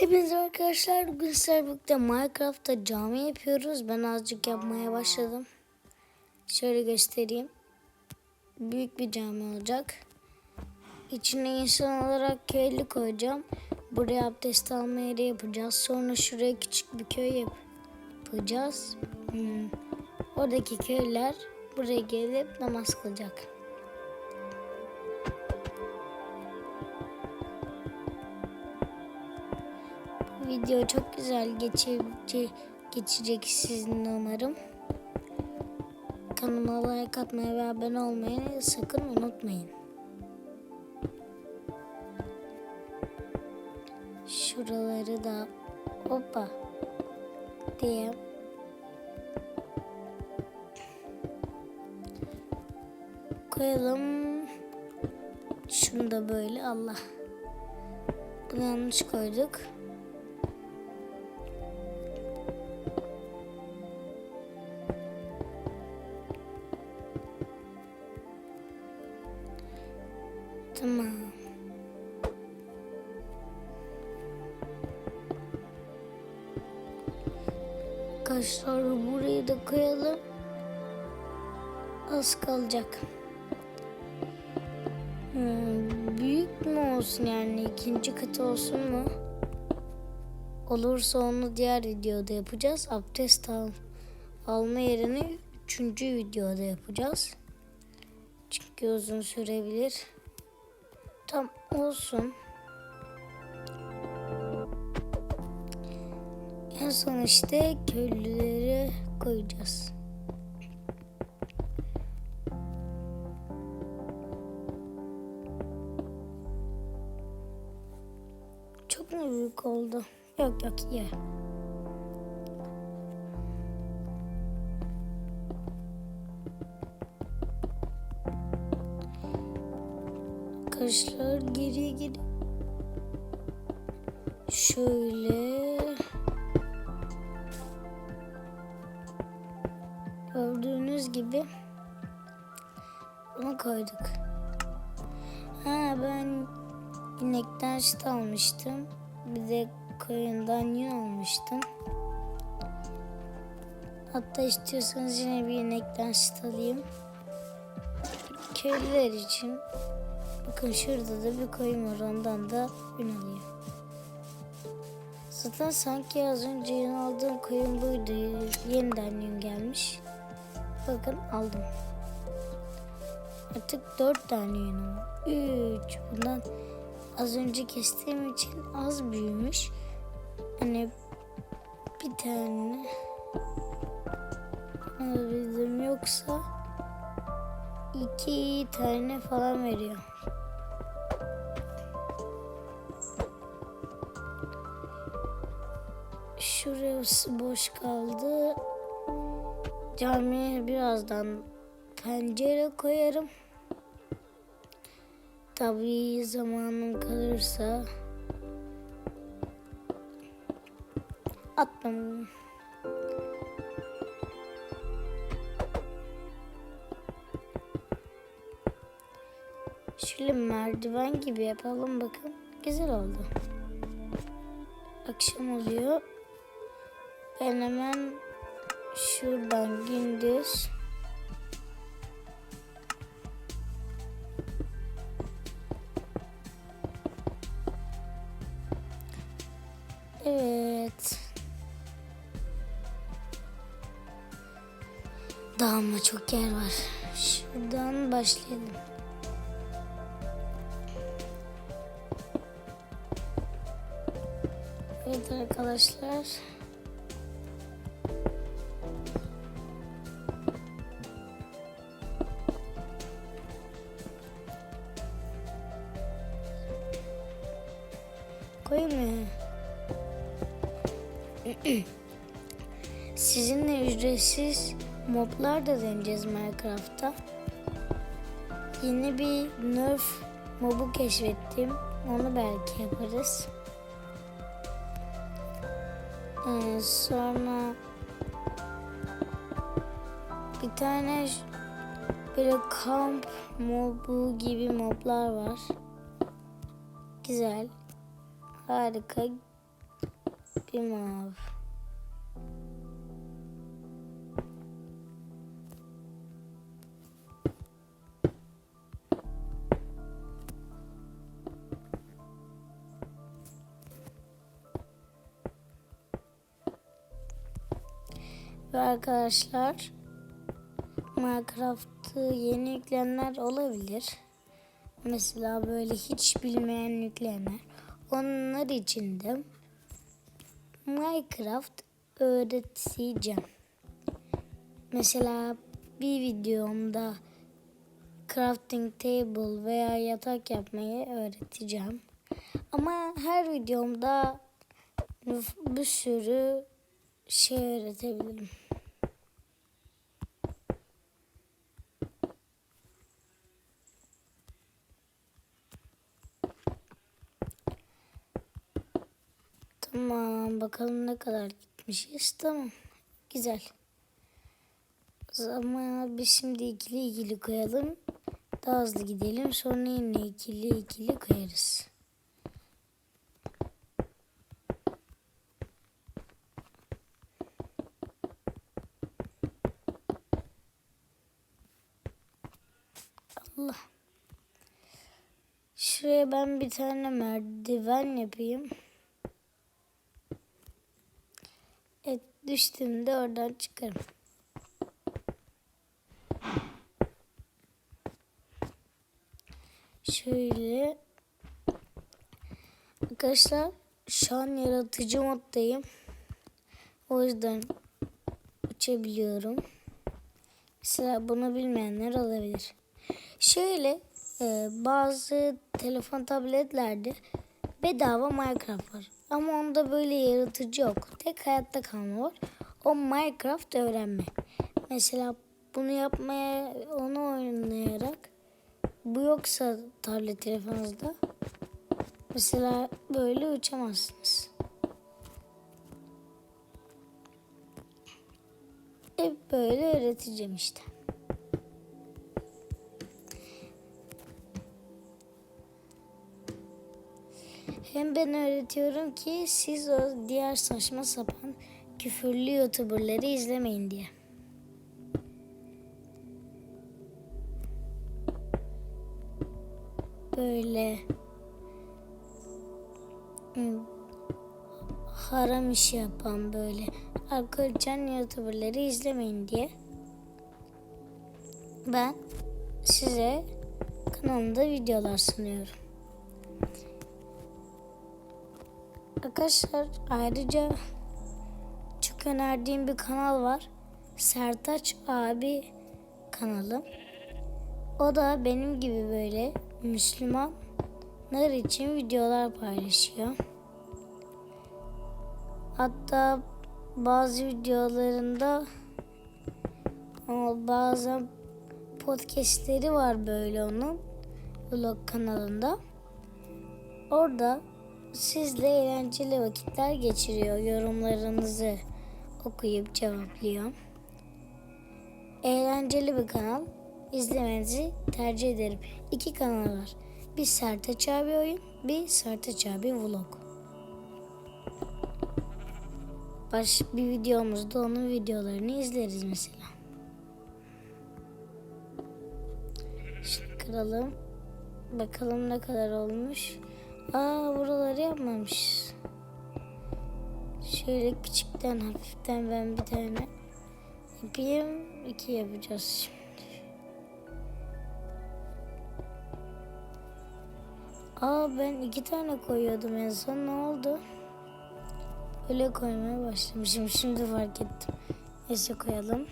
Hepinize arkadaşlar bugün sizlerle birlikte Minecraft'ta cami yapıyoruz. Ben azıcık yapmaya başladım. Şöyle göstereyim. Büyük bir cami olacak. İçine insan olarak köylü koyacağım. Buraya abdest alma yeri yapacağız. Sonra şuraya küçük bir köy yapacağız. Hmm. Oradaki köyler buraya gelip namaz kılacak. Video çok güzel geçecek, geçecek sizinle umarım. Kanalıma like atmayı ve abone olmayı sakın unutmayın. Şuraları da hoppa diye koyalım. Şunu da böyle Allah. Bunu yanlış koyduk. Az kalacak. Hmm, büyük mü olsun yani ikinci katı olsun mu? Olursa onu diğer videoda yapacağız. Abdest al, alma yerini üçüncü videoda yapacağız. Çünkü uzun sürebilir. Tam olsun. En son işte köylüleri koyacağız. Oldu? Yok yok iyi. Arkadaşlar geriye geri. Şöyle. Gördüğünüz gibi bunu koyduk. Ha ben inekten süt almıştım. Bir de koyundan yün almıştım. Hatta istiyorsanız yine bir inekten süt alayım. Köylüler için Bakın şurada da bir koyun var ondan da yün alıyor. Zaten sanki az önce yün aldığım koyun buydu. Yeniden yün gelmiş. Bakın aldım. Artık dört tane yünüm. Üç. Bundan az önce kestiğim için az büyümüş. Hani bir tane alabildim yoksa iki tane falan veriyor. Şurası boş kaldı. Camiye birazdan pencere koyarım. Tabii zamanım kalırsa atmam. Şöyle merdiven gibi yapalım bakın. Güzel oldu. Akşam oluyor. Ben hemen şuradan gündüz Çok yer var. Şuradan başlayalım. Evet arkadaşlar. Koyayım mı? Sizinle ücretsiz moblar da deneyeceğiz Minecraft'ta. Yeni bir nerf mobu keşfettim. Onu belki yaparız. Ee, sonra bir tane böyle kamp mobu gibi moblar var. Güzel. Harika. bir mavi. Arkadaşlar Minecraft'ı yeni yükleyenler olabilir. Mesela böyle hiç bilmeyen yükleyenler. Onlar için de Minecraft öğreteceğim. Mesela bir videomda crafting table veya yatak yapmayı öğreteceğim. Ama her videomda bir sürü şey öğretebilirim. Tamam bakalım ne kadar gitmişiz. Tamam. Güzel. O zaman biz şimdi ikili ikili koyalım. Daha hızlı gidelim. Sonra yine ikili ikili koyarız. Allah. Şuraya ben bir tane merdiven yapayım. Evet düştüğümde oradan çıkarım. Şöyle. Arkadaşlar şu an yaratıcı moddayım. O yüzden uçabiliyorum. Mesela bunu bilmeyenler olabilir. Şöyle e, bazı telefon tabletlerde bedava Minecraft var. Ama onda böyle yaratıcı yok. Tek hayatta kalma var. O Minecraft öğrenme. Mesela bunu yapmaya, onu oynayarak bu yoksa tablet telefonunuzda mesela böyle uçamazsınız. Hep böyle öğreteceğim işte. Hem ben öğretiyorum ki siz o diğer saçma sapan küfürlü youtuberları izlemeyin diye. Böyle haram iş yapan böyle alkol içen youtuberları izlemeyin diye ben size kanalımda videolar sunuyorum. Arkadaşlar ayrıca çok önerdiğim bir kanal var. Sertaç abi kanalı. O da benim gibi böyle Müslümanlar için videolar paylaşıyor. Hatta bazı videolarında bazen podcastleri var böyle onun vlog kanalında. Orada sizle eğlenceli vakitler geçiriyor. Yorumlarınızı okuyup cevaplıyor. Eğlenceli bir kanal. İzlemenizi tercih ederim. İki kanal var. Bir Sertaç abi oyun, bir Sertaç abi vlog. Baş bir videomuzda onun videolarını izleriz mesela. Şimdi kıralım. Bakalım ne kadar olmuş. Aa buraları yapmamışız. Şöyle küçükten hafiften ben bir tane yapayım. iki yapacağız şimdi. Aa ben iki tane koyuyordum en son ne oldu? Öyle koymaya başlamışım. Şimdi fark ettim. Neyse koyalım.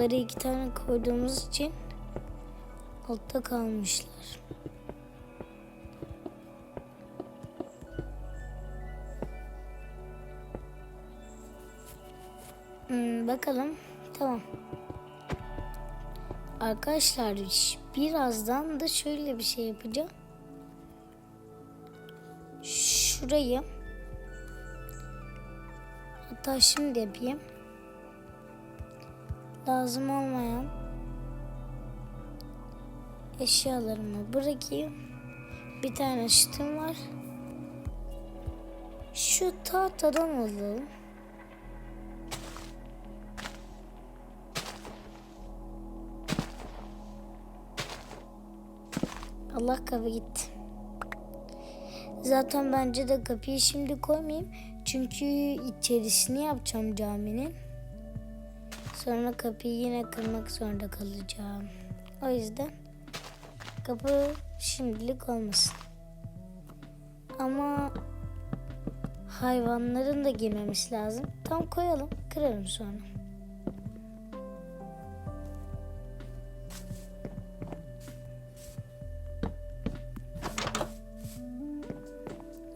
Oraları iki tane koyduğumuz için altta kalmışlar. Hmm, bakalım. Tamam. Arkadaşlar birazdan da şöyle bir şey yapacağım. Şurayı hatta şimdi yapayım lazım olmayan eşyalarımı bırakayım. Bir tane sütüm var. Şu tahtadan alalım. Allah kapı gitti. Zaten bence de kapıyı şimdi koymayayım. Çünkü içerisini yapacağım caminin. Sonra kapıyı yine kırmak zorunda kalacağım. O yüzden kapı şimdilik olmasın. Ama hayvanların da girmemesi lazım. Tam koyalım, kırarım sonra.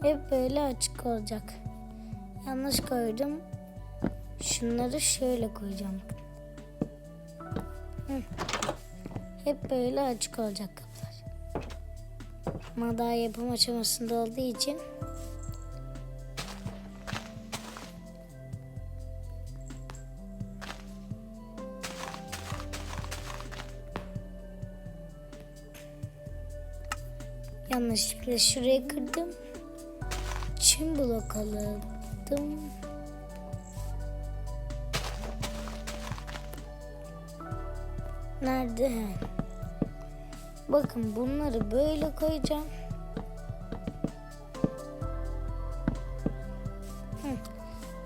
Hep böyle açık olacak. Yanlış koydum. Şunları şöyle koyacağım. Hep böyle açık olacak kapılar. Ama daha yapım aşamasında olduğu için yanlışlıkla şuraya kırdım. Çim blok alırdım. Nerede? Bakın bunları böyle koyacağım.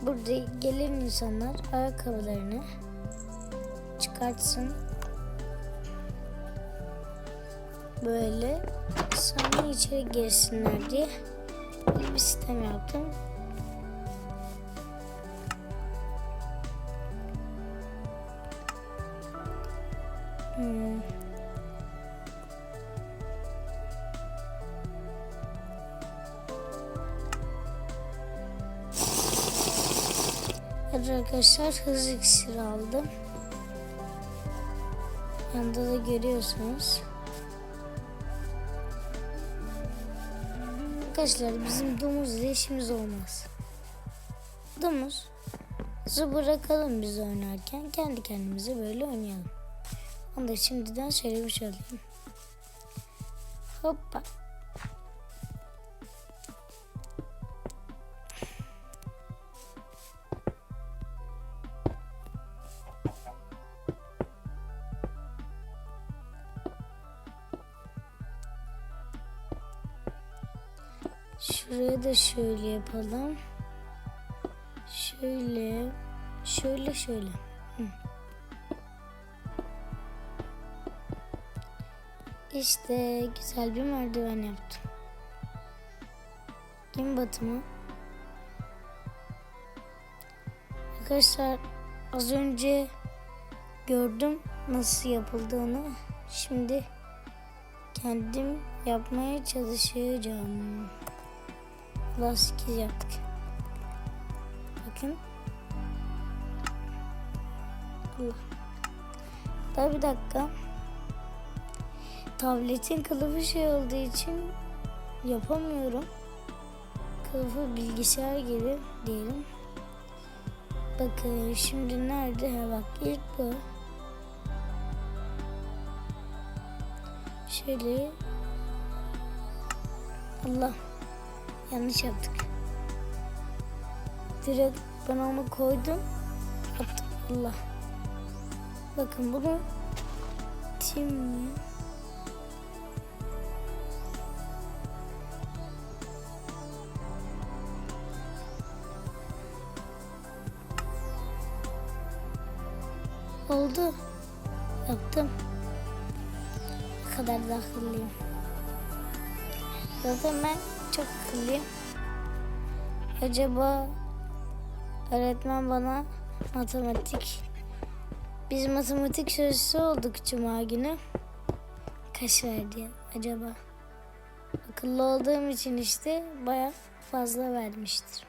Burada gelen insanlar ayakkabılarını çıkartsın. Böyle sonra içeri girsinler diye bir sistem yaptım. Arkadaşlar hız iksiri aldım. Yanında da görüyorsunuz. Arkadaşlar bizim domuzla işimiz olmaz. Domuz. bırakalım biz oynarken kendi kendimize böyle oynayalım. Onu da şimdiden söylemiş olayım. Hoppa. Da şöyle yapalım. Şöyle, şöyle, şöyle. Hı. İşte güzel bir merdiven yaptım. Gün batımı. Arkadaşlar az önce gördüm nasıl yapıldığını. Şimdi kendim yapmaya çalışacağım. Plus 8 yaptık. Bakın. Allah. Daha bir dakika. Tabletin kılıfı şey olduğu için yapamıyorum. Kılıfı bilgisayar gibi diyelim. Bakın şimdi nerede? Ha bak ilk bu. Şöyle. Allah. Yanlış yaptık. Direkt ben onu koydum. Attım. Allah. Bakın bunu tim mi? Oldu. Yaptım. Ne kadar da akıllıyım. Zaten ben çok akıllıyım. Acaba öğretmen bana matematik biz matematik sözlüsü olduk cuma günü. Kaç verdi acaba? Akıllı olduğum için işte baya fazla vermiştir.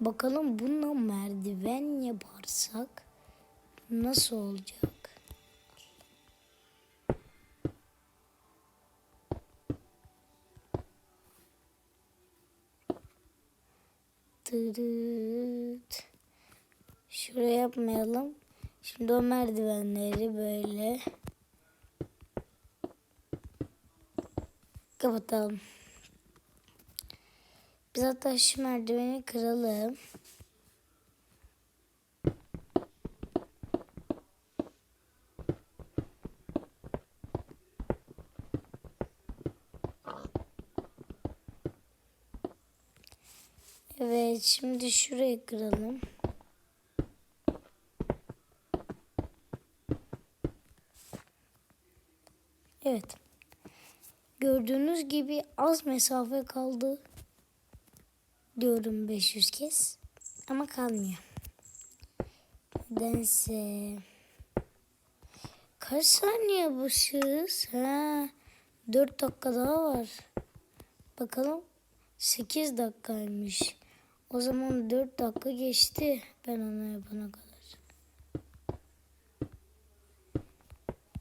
Bakalım bununla merdiven yaparsak nasıl olacak? Tırıt. Şuraya yapmayalım. Şimdi o merdivenleri böyle kapatalım. Biz hatta şu merdiveni kıralım. Evet şimdi şurayı kıralım. Evet. Gördüğünüz gibi az mesafe kaldı. Diyorum 500 kez. Ama kalmıyor. Nedense. Kaç saniye başız? Ha, 4 dakika daha var. Bakalım. 8 dakikaymış. O zaman 4 dakika geçti ben onu yapana kadar.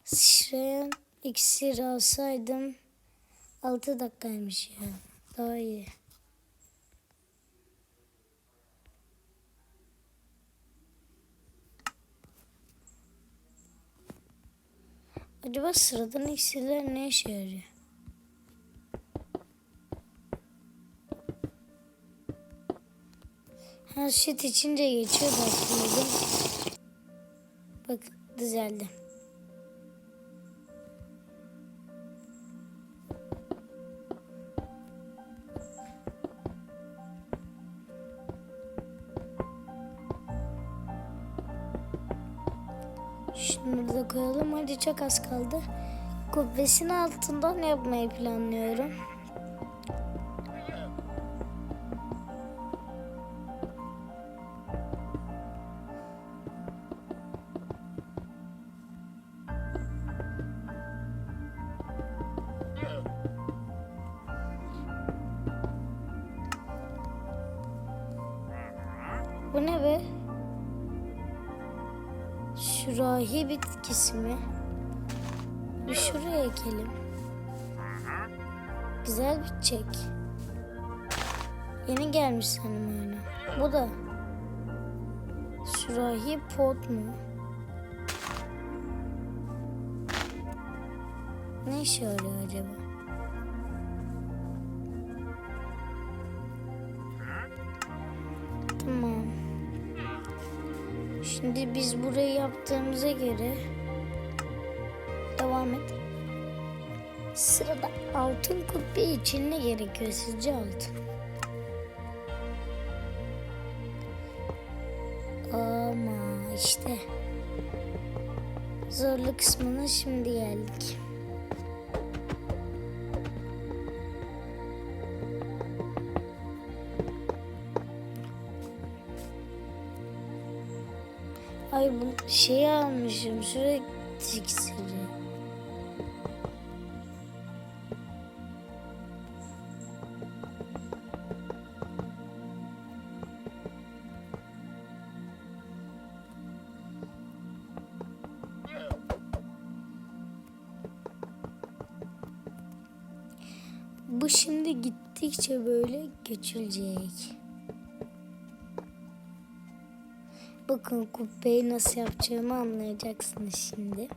Sıçrayan iksir alsaydım 6 dakikaymış ya. Daha iyi. Acaba sıradan iksirler ne işe yarıyor? Her şey içince geçiyor hatırladım. Bak düzeldi. Şunu da koyalım. Hadi çok az kaldı. Kubbesin altından yapmayı planlıyorum. Sanırım oyuna. Bu da. Şurahi pot mu? Ne işe yarıyor acaba? Tamam. Şimdi biz burayı yaptığımıza göre devam et. Sırada altın kubbe için ne gerekiyor sizce altın? Şimdi geldik. Ay bu şeyi almışım sürekli iksiri. Küçülecek. Bakın kubbeyi nasıl yapacağımı anlayacaksınız şimdi.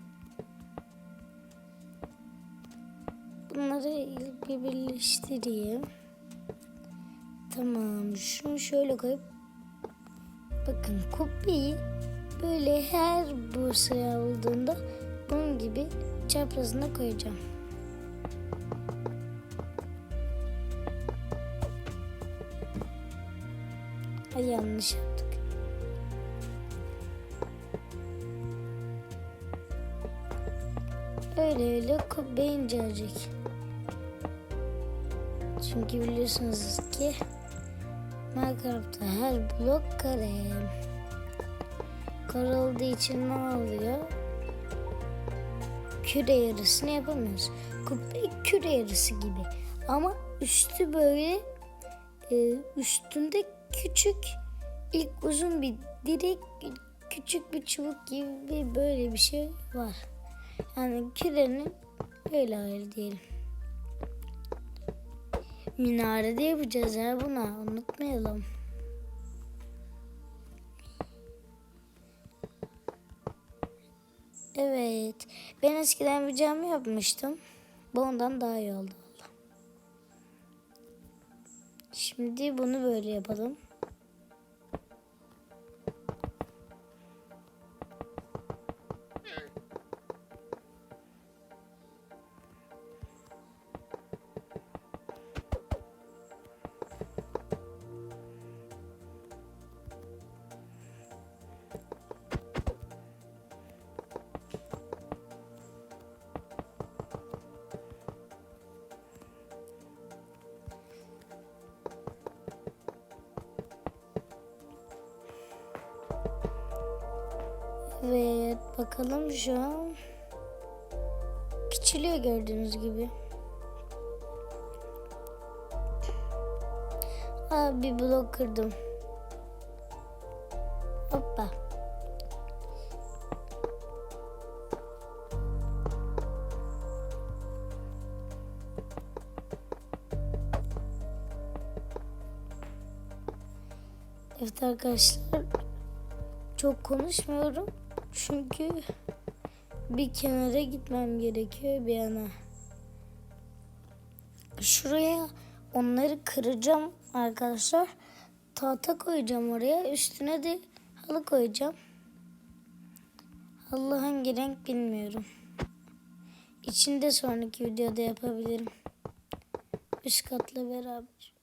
Bunları bir birleştireyim. Tamam. Şunu şöyle koyup bakın kubbeyi böyle her bursaya olduğunda bunun gibi çaprazına koyacağım. Ay yanlış yaptık. Öyle öyle kubbe incelecek. Çünkü biliyorsunuz ki Minecraft'ta her blok kare. Kare olduğu için ne oluyor? Küre yarısını yapamıyoruz. Kubbe küre yarısı gibi. Ama üstü böyle e, üstünde küçük ilk uzun bir direk küçük bir çubuk gibi böyle bir şey var. Yani kürenin öyle hali diyelim. Minare de yapacağız ya buna unutmayalım. Evet. Ben eskiden bir cami yapmıştım. Bu ondan daha iyi oldu. Şimdi bunu böyle yapalım. Evet bakalım şu an küçülüyor gördüğünüz gibi. Aa bir blok kırdım. Hoppa. Evet arkadaşlar çok konuşmuyorum. Çünkü bir kenara gitmem gerekiyor bir yana. Şuraya onları kıracağım arkadaşlar. Tahta koyacağım oraya. Üstüne de halı koyacağım. Halı hangi renk bilmiyorum. İçinde sonraki videoda yapabilirim. Üst katla beraber.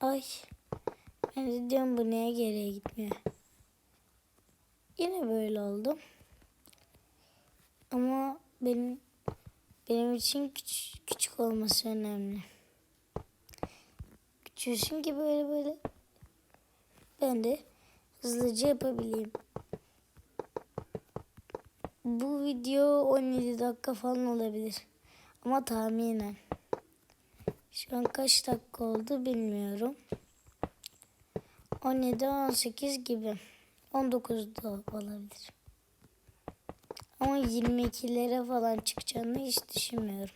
Ay. Ben de diyorum bu neye geriye gitmiyor. Yine böyle oldu. Ama benim benim için küçük, küçük olması önemli. Küçülsün ki böyle böyle ben de hızlıca yapabileyim. Bu video 17 dakika falan olabilir. Ama tahminen. Şu an kaç dakika oldu bilmiyorum. 17, 18 gibi. 19 da olabilir. Ama 22'lere falan çıkacağını hiç düşünmüyorum.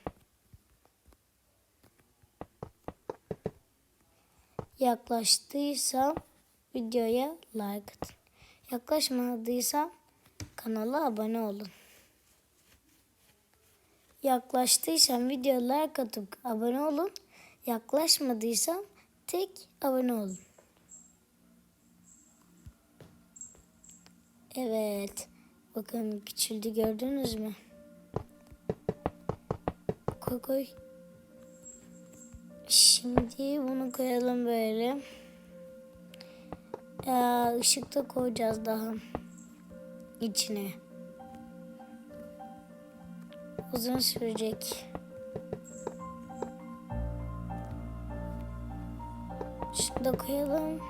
Yaklaştıysam videoya like atın. Yaklaşmadıysam kanala abone olun. Yaklaştıysam videoya like atıp abone olun. Yaklaşmadıysam tek abone olun. Evet. Bakın küçüldü gördünüz mü? Koy koy. Şimdi bunu koyalım böyle. Ya, ışık da koyacağız daha içine. Uzun sürecek. Şunu da koyalım.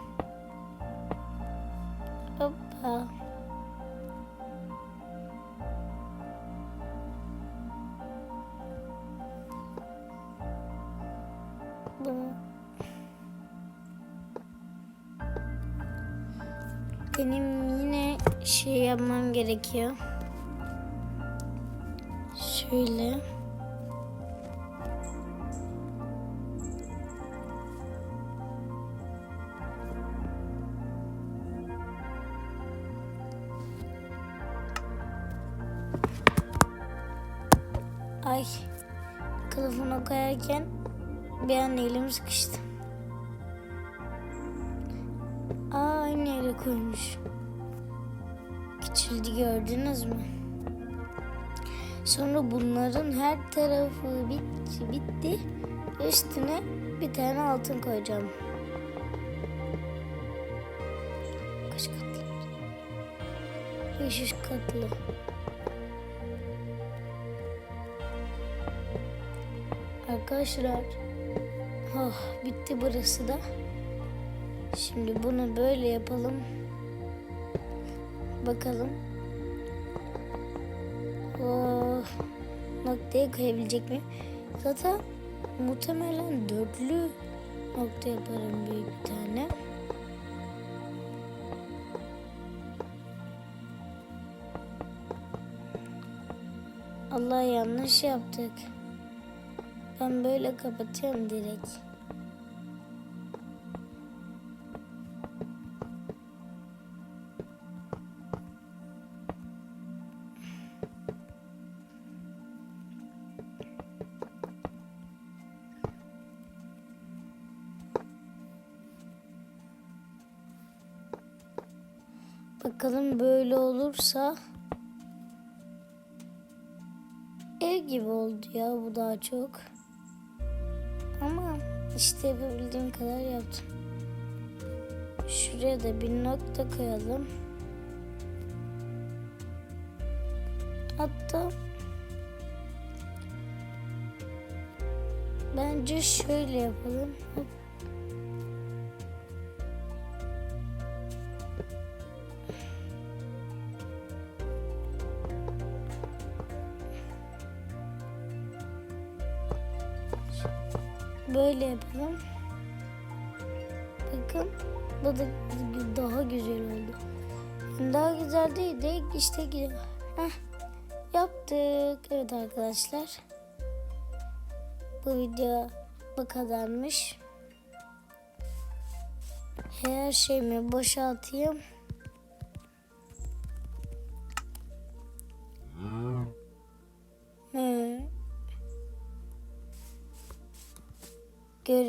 Hoppa. Yapmam gerekiyor. Şöyle. Ay. Kılıfını koyarken bir an elim sıkıştı. Küçüldü gördünüz mü? Sonra bunların her tarafı bitti. bitti. Üstüne bir tane altın koyacağım. Kaç katlı? 500 katlı. Arkadaşlar oh, bitti burası da. Şimdi bunu böyle yapalım. Bakalım. Oh, noktaya koyabilecek mi? Zaten muhtemelen dörtlü nokta yaparım büyük bir tane. Allah yanlış yaptık. Ben böyle kapatıyorum direkt. Böyle olursa ev gibi oldu ya bu daha çok. Ama işte yapabildiğim kadar yaptım. Şuraya da bir nokta koyalım. Hatta bence şöyle yapalım. Hop. Böyle yapalım. Bakın bu da daha güzel oldu. Daha güzel değil de işte. Heh, yaptık. Evet arkadaşlar. Bu video bu kadarmış. Her şeyimi boşaltayım.